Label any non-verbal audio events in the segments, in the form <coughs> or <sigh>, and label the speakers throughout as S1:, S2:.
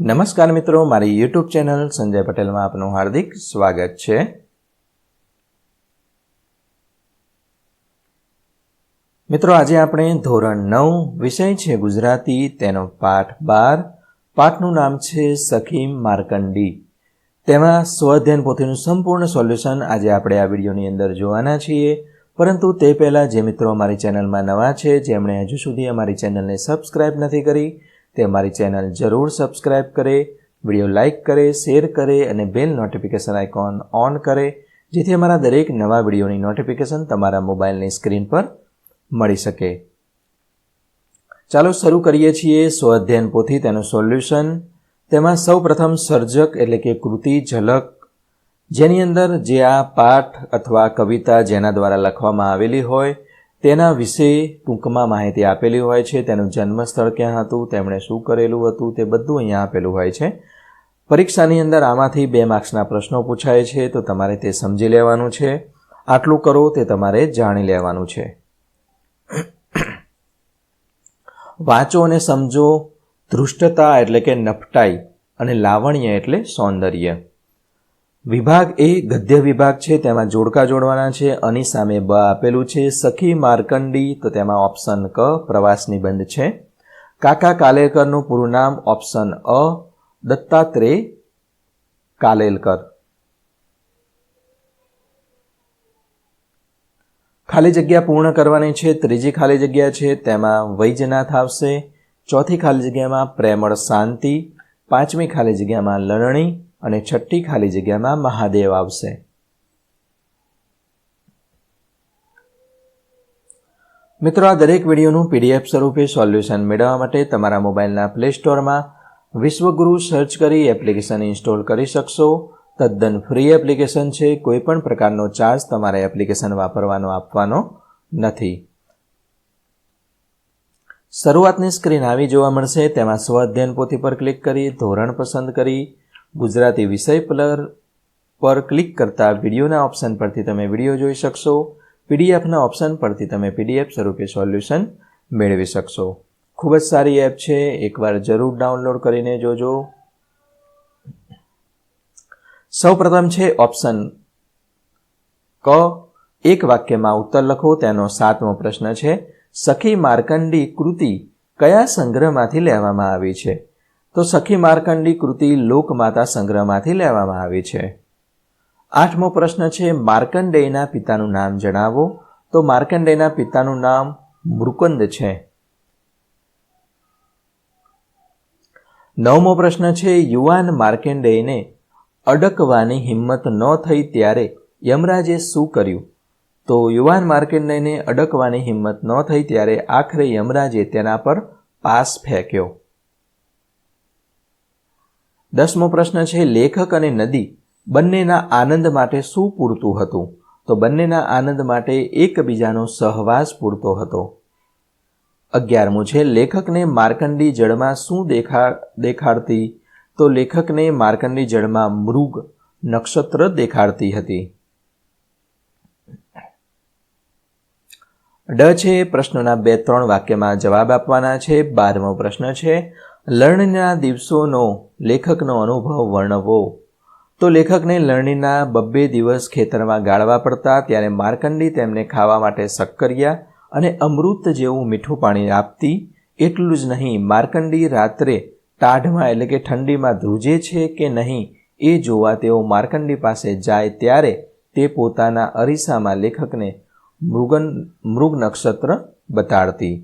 S1: નમસ્કાર મિત્રો, મારી યુટ્યુબ ચેનલ સંજય પટેલમાં આપનું હાર્દિક સ્વાગત છે. મિત્રો, આજે આપણે ધોરણ નવ વિષય છે ગુજરાતી, તેનો પાઠ બાર. પાઠનું નામ છે સખી માર્કંડી. તેમાં સ્વઅધ્યયન પોથીનું સંપૂર્ણ સોલ્યુશન આજે આપણે આ વિડીયોની અંદર જોવાના છીએ. પરંતુ તે પહેલાં, જે મિત્રો અમારી ચેનલમાં નવા છે, જેમણે હજુ સુધી અમારી ચેનલને સબસ્ક્રાઇબ નથી કરી તે અમારી ચેનલ જરૂર સબસ્ક્રાઇબ કરે, વીડિયો લાઇક કરે, શેર કરે અને બેલ નોટિફિકેશન આઇકોન ઓન કરે, જેથી અમારા દરેક નવા વિડીયોની નોટિફિકેશન તમારા મોબાઈલની સ્ક્રીન પર મળી શકે. ચાલો શરૂ કરીએ છીએ સ્વઅધ્યયન પોથી તેનું સોલ્યુશન. તેમાં સૌ પ્રથમ સર્જક એટલે કે કૃતિ ઝલક, જેની અંદર જે આ પાઠ અથવા કવિતા જેના દ્વારા લખવામાં આવેલી હોય તેના વિશે ટૂંકમાં માહિતી આપેલી હોય છે. તેનું જન્મસ્થળ ક્યાં હતું, તેમણે શું કરેલું હતું, તે બધું અહીંયા આપેલું હોય છે. પરીક્ષાની અંદર આમાંથી બે માર્ક્સના પ્રશ્નો પૂછાય છે, તો તમારે તે સમજી લેવાનું છે. આટલું કરો, તે તમારે જાણી લેવાનું છે. વાંચો અને સમજો. ધૃષ્ટતા એટલે કે નફટાઈ અને લાવણ્ય એટલે સૌંદર્ય. વિભાગ એ ગદ્ય વિભાગ છે, તેમાં જોડકા જોડવાના છે, અની સામે બ આપેલું છે, સખી માર્કંડી, તો તેમાં ઓપ્શન ક, પ્રવાસ નિબંધ છે. કાકા કાલેલકરનું પૂરું નામ ઓપ્શન અ, દત્તાત્રેય કાલેલકર. ખાલી જગ્યા પૂર્ણ કરવાની છે, ત્રીજી ખાલી જગ્યા છે, તેમાં વૈજનાથ આવશે. ચોથી ખાલી જગ્યામાં પ્રેમળ શાંતિ. પાંચમી ખાલી જગ્યામાં લણણી. અને છઠ્ઠી ખાલી જગ્યામાં મહાદેવ આવશે. મિત્રો, આ દરેક વિડીયોનું પીડીએફ સ્વરૂપે સોલ્યુશન મેળવવા માટે તમારા મોબાઈલના પ્લે સ્ટોરમાં વિશ્વગુરુ સર્ચ કરી એપ્લિકેશન ઇન્સ્ટોલ કરી શકશો. તદ્દન ફ્રી એપ્લિકેશન છે, કોઈ પણ પ્રકારનો ચાર્જ તમારે એપ્લિકેશન વાપરવાનો, આપવાનો નથી. શરૂઆતની સ્ક્રીન આવી જોવા મળશે, તેમાં સ્વ અધ્યયન પોથી પર ક્લિક કરી, ધોરણ પસંદ કરી ગુજરાતી વિષય પર પર ક્લિક કરતા વિડીયોના ઓપ્શન પરથી તમે વીડિયો જોઈ શકશો. પીડીએફના ઓપ્શન પરથી તમે પીડીએફ સ્વરૂપે સોલ્યુશન મેળવી શકશો. ખૂબ જ સારી એપ છે. એકવાર જરૂર ડાઉનલોડ કરીને જોજો. સૌ પ્રથમ છે ઓપ્શન ક. એક વાક્યમાં ઉત્તર લખો. તેનો સાતમો પ્રશ્ન છે, સખી માર્કંડી કૃતિ કયા સંગ્રહમાંથી લેવામાં આવી છે? તો સખી માર્કંડી કૃતિ લોકમાતા સંગ્રહમાંથી લેવામાં આવી છે. આઠમો પ્રશ્ન છે, માર્કંડેયના પિતાનું નામ જણાવો. તો માર્કંડેયના પિતાનું નામ મૃકંદ છે. નવમો પ્રશ્ન છે, યુવાન માર્કંડેયને અડકવાની હિંમત ન થઈ ત્યારે યમરાજે શું કર્યું? તો યુવાન માર્કંડેયને અડકવાની હિંમત ન થઈ ત્યારે આખરે યમરાજે તેના પર પાસ ફેંક્યો. દસમો પ્રશ્ન છે, લેખક અને નદી બંનેના આનંદ માટે શું પૂરતું હતું? તો બંનેના આનંદ માટે એકબીજાનો સહવાસ પૂરતો હતો. અગિયારમું છે, લેખકને માર્કંડી જળમાં શું દેખા, દેખાડતી? તો લેખકને માર્કંડી જળમાં મૃગ નક્ષત્ર દેખાડતી હતી. ડ છે, પ્રશ્નોના બે ત્રણ વાક્યમાં જવાબ આપવાના છે. બારમો પ્રશ્ન છે લણણીના દિવસોનો, લેખકનો અનુભવ વર્ણવો. તો લેખકને લણણીના બબ્બે દિવસ ખેતરમાં ગાળવા પડતા ત્યારે માર્કંડી તેમને ખાવા માટે શક્કરિયા અને અમૃત જેવું મીઠું પાણી આપતી, એટલું જ નહીં, માર્કંડી રાત્રે ટાઢમાં એટલે કે ઠંડીમાં ધ્રુજે છે કે નહીં એ જોવા તેઓ માર્કંડી પાસે જાય ત્યારે તે પોતાના અરીસામાં લેખકને મૃગન, મૃગ નક્ષત્ર બતાડતી.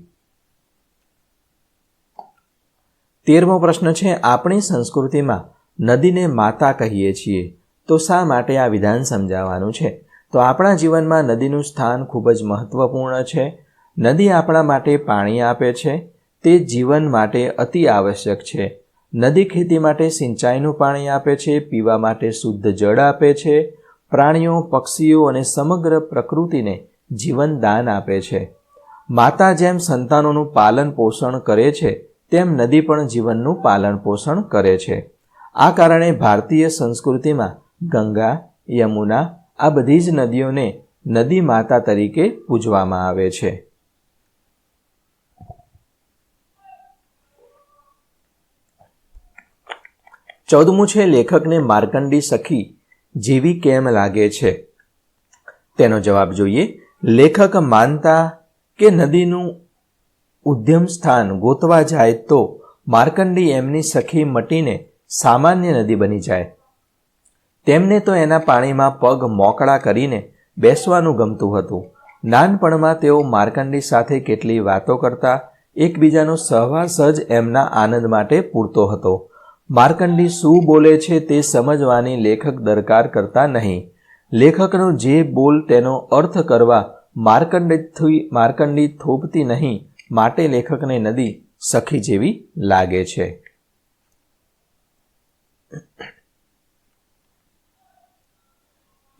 S1: તેરમો પ્રશ્ન છે, આપણી સંસ્કૃતિમાં નદીને માતા કહીએ છીએ. તો શા માટે આ વિધાન સમજાવવાનું છે? તો આપણા જીવનમાં નદીનું સ્થાન ખૂબ જ મહત્વપૂર્ણ છે. નદી આપણા માટે પાણી આપે છે. તે જીવન માટે અતિ આવશ્યક છે. નદી ખેતી માટે સિંચાઈનું પાણી આપે છે, પીવા માટે શુદ્ધ જળ આપે છે. પ્રાણીઓ, પક્ષીઓ અને સમગ્ર પ્રકૃતિને જીવન દાન આપે છે. માતા જેમ સંતાનોનું પાલન પોષણ કરે છે તેમ નદી પણ જીવનનું પાલન પોષણ કરે છે. આ કારણે ભારતીય સંસ્કૃતિમાં ગંગા, યમુના, આ બધી જ નદીઓને નદી માતા તરીકે પૂજવામાં આવે છે. ચૌદમું છે લેખકને માર્કંડી સખી જેવી કેમ લાગે છે? તેનો જવાબ જોઈએ. લેખક માનતા કે નદીનું ઉદ્યમ સ્થાન ગોતવા જાય તો માર્કંડી એમની સખી મટીને સામાન્ય નદી બની જાય. તેમને તો એના પાણીમાં પગ મોકળા કરીને બેસવાનું ગમતું હતું. નાનપણમાં તેઓ માર્કંડી સાથે કેટલી વાતો કરતા એકબીજાનો સહવાસ જ એમના આનંદ માટે પૂરતો હતો. માર્કંડી શું બોલે છે તે સમજવાની લેખક દરકાર કરતા નહીં. લેખકનો જે બોલ તેનો અર્થ કરવા માર્કંડી માર્કંડી થોપતી નહીં માટે લેખકને નદી સખી જેવી લાગે છે.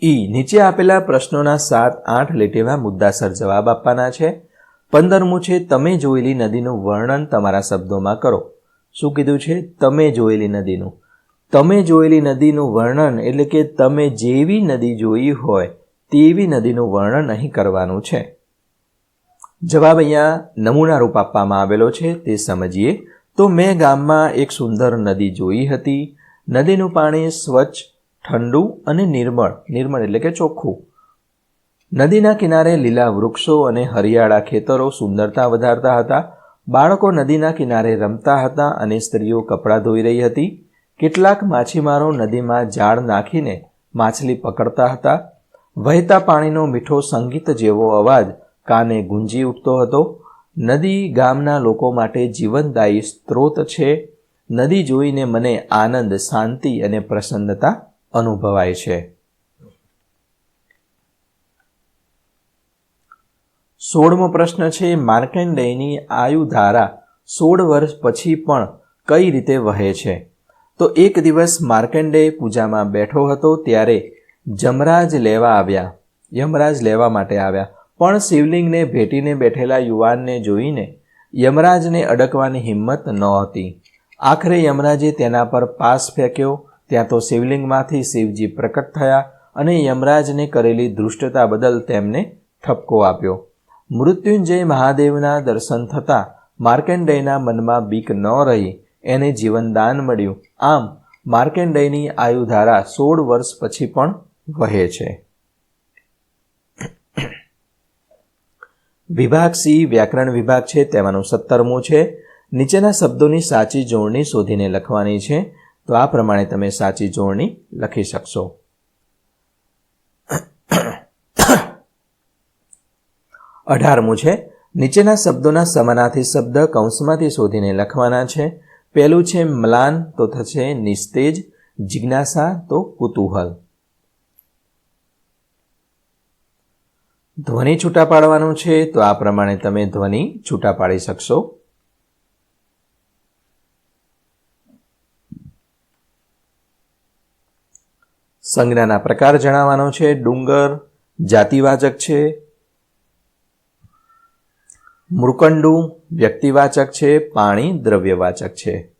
S1: ઈ નીચે આપેલા પ્રશ્નોના સાત આઠ લીટીમાં મુદ્દાસર જવાબ આપવાના છે. પંદરમું છે, તમે જોયેલી નદીનું વર્ણન તમારા શબ્દોમાં કરો. શું કીધું છે? તમે જોયેલી નદીનું. તમે જોયેલી નદીનું વર્ણન એટલે કે તમે જેવી નદી જોઈ હોય, તેવી નદીનું વર્ણન અહીં કરવાનું છે. જવાબ અહીંયા નમૂના રૂપ આપવામાં આવેલો છે, તે સમજીએ. તો મેં ગામમાં એક સુંદર નદી જોઈ હતી. નદીનું પાણી સ્વચ્છ, ઠંડુ અને નિર્મળ નિર્મળ એટલે કે ચોખ્ખું. નદીના કિનારે લીલા વૃક્ષો અને હરિયાળા ખેતરો સુંદરતા વધારતા હતા. બાળકો નદીના કિનારે રમતા હતા અને સ્ત્રીઓ કપડાં ધોઈ રહી હતી. કેટલાક માછીમારો નદીમાં જાળ નાખીને માછલી પકડતા હતા. વહેતા પાણીનો મીઠો સંગીત જેવો અવાજ કાને ગુંજી ઉઠતો હતો? નદી ગામના લોકો માટે જીવનદાયી સ્ત્રોત છે. નદી જોઈને મને આનંદ, શાંતિ અને પ્રસન્નતા અનુભવાય છે. સોળમો પ્રશ્ન છે માર્કંડેયની આયુધારા સોળ વર્ષ પછી પણ કઈ રીતે વહે છે? તો એક દિવસ માર્કંડેય પૂજામાં બેઠો હતો, ત્યારે જમરાજ લેવા આવ્યા. યમરાજ લેવા માટે આવ્યા. પણ શિવલિંગને ભેટીને બેઠેલા યુવાનને જોઈને યમરાજને અડકવાની હિંમત નહોતી આખરે યમરાજે તેના પર પાસ ફેંક્યો, ત્યાં તો શિવલિંગમાંથી શિવજી પ્રકટ થયા અને યમરાજને કરેલી ધૃષ્ટતા બદલ તેમને ઠપકો આપ્યો. મૃત્યુંજય મહાદેવના દર્શન થતાં માર્કેન્ડયના મનમાં બીક ન રહી, એને જીવનદાન મળ્યું. આમ, માર્કેન્ડયની આયુધારા સોળ વર્ષ પછી પણ વહે છે. વિભાગ સી, વ્યાકરણ વિભાગ છે, તેમાંનું સત્તરમું છે. નીચેના શબ્દોની સાચી જોડણી શોધીને લખવાની છે. તો આ પ્રમાણે તમે સાચી જોડણી લખી શકશો. <coughs> અઢારમું છે. નીચેના શબ્દોના સમાનાર્થી શબ્દ કૌંસમાંથી શોધીને લખવાના છે. પહેલું છે, મ્લાન, તો થશે નિસ્તેજ, જિજ્ઞાસા, તો કુતૂહલ. ધ્વનિ છૂટા પાડવાનું છે, તો આ પ્રમાણે તમે ધ્વનિ છૂટા પાડી શકશો. સંજ્ઞાના પ્રકાર જણાવવાનો છે, ડુંગર, જાતિવાચક છે. મૃકંડુ, વ્યક્તિવાચક છે, પાણી, દ્રવ્યવાચક છે.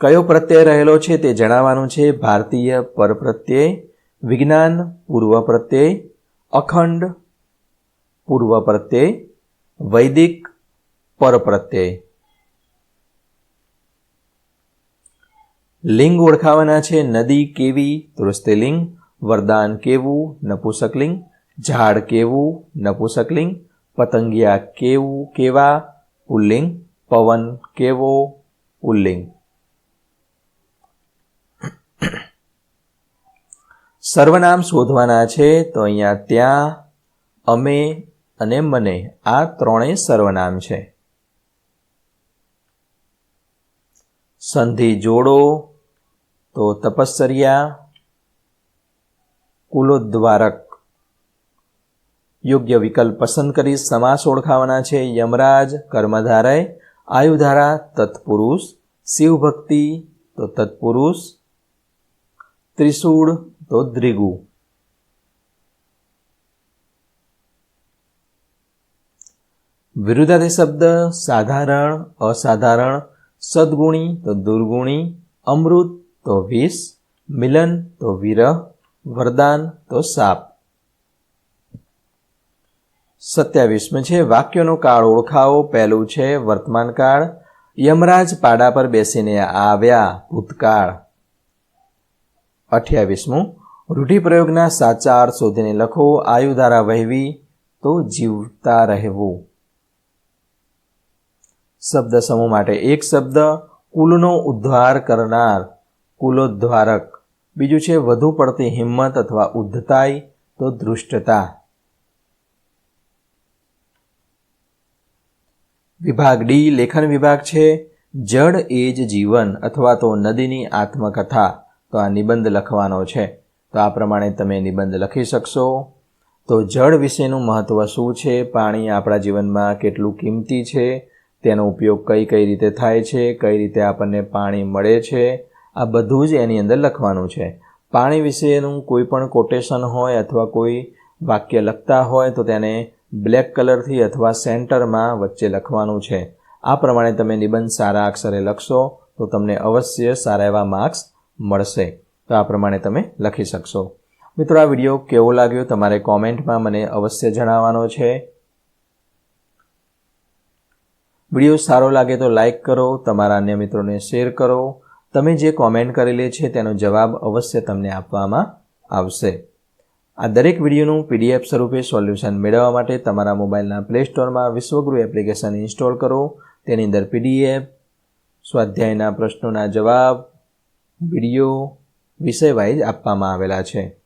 S1: કયો પ્રત્યય રહેલો છે તે જણાવવાનું છે, ભારતીય પરપ્રત્યય, વિજ્ઞાન, પૂર્વ પ્રત્યય અખંડ પૂર્વ પ્રત્યય વૈદિક, પરપ્રત્યય. લિંગ ઓળખાવાના છે, નદી કેવી તો સ્ત્રીલિંગ વરદાન કેવું, નપુસકલિંગ, ઝાડ કેવું, નપુસકલિંગ, પતંગિયા કેવું, કેવા, પુલ્લિંગ, પવન કેવો, પુલ્લિંગ. સર્વનામ શોધવાના છે, તો અહીંયા ત્યાં, અમે અને મને. આ ત્રણેય સર્વનામ છે. સંધિ જોડો, તો તપસ્સરિયા કુલોદ્વારક. યોગ્ય વિકલ્પ પસંદ કરી સમાસ ઓળખાવાના છે. યમરાજ, કર્મધારય, આયુધારા, તત્પુરુષ. શિવભક્તિ, તો તત્પુરુષ. ત્રિશૂળ દ્રિગુ વિરુદ્ધાર્થી શબ્દ સાધારણ, અસાધારણ, સદગુણી તો દુર્ગુણી, અમૃત તો વિષ, મિલન તો વિરહ, વરદાન તો સાપ. સત્યાવીસમાં છે, વાક્યનો કાળ ઓળખાવો, પહેલું છે વર્તમાન કાળ યમરાજ પાડા પર બેસીને આવ્યા ભૂતકાળ. અઠ્યાવીસમું. રૂઢિપ્રયોગના સાચા અર્થ શોધીને લખો આયુ દ્વારા વહેવી તો જીવતા રહેવું. શબ્દ સમૂહ માટે એક શબ્દ, કુલનો ઉદ્ધાર કરનાર કુલોદ્ધારક. બીજું છે, વધુ પડતી હિંમત અથવા ઉદ્ધતાઈ તો દૃષ્ટતા વિભાગ ડી, લેખન વિભાગ છે જળ એ જ જીવન અથવા તો નદીની આત્મકથા. તો આ નિબંધ લખવાનો છે. તો આ પ્રમાણે તમે નિબંધ લખી શકશો. તો જળ વિશેનું મહત્ત્વ શું છે? પાણી આપણા જીવનમાં કેટલું કિંમતી છે? તેનો ઉપયોગ કઈ કઈ રીતે થાય છે? કઈ રીતે આપણને પાણી મળે છે? આ બધું જ એની અંદર લખવાનું છે. પાણી વિશેનું કોઈ પણ કોટેશન હોય અથવા કોઈ વાક્ય લખતા હોય તો તેને બ્લેક કલરથી અથવા સેન્ટરમાં વચ્ચે લખવાનું છે. આ પ્રમાણે તમે નિબંધ સારા અક્ષરે લખશો તો તમને અવશ્ય સારા એવા માર્ક્સ મળશે. તો આ પ્રમાણે તમે લખી શકશો. મિત્રો, આ વીડિયો કેવો લાગ્યો તમારે કોમેન્ટમાં મને અવશ્ય જણાવવાનો છે. વીડિયો સારો લાગે તો લાઈક કરો, તમારા અન્ય મિત્રોને શેર કરો. તમે જે કોમેન્ટ કરેલી છે તેનો જવાબ અવશ્ય તમને આપવામાં આવશે. આ દરેક વિડીયોનું પીડીએફ સ્વરૂપે સોલ્યુશન મેળવવા માટે તમારા મોબાઈલના પ્લે સ્ટોરમાં વિશ્વગુરુ એપ્લિકેશન ઇન્સ્ટોલ કરો. તેની અંદર પીડીએફ, સ્વાધ્યાયના પ્રશ્નોના જવાબ વીડિયો વિષય વાઇઝ આપવામાં આવેલા છે.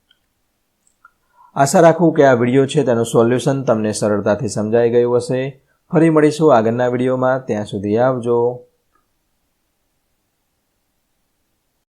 S1: આશા રાખું કે આ વીડિયો છે તેનું સોલ્યુશન તમને સરળતાથી સમજાઈ ગયું હશે. ફરી મળીશું આગળના વિડીયોમાં. ત્યાં સુધી આવજો.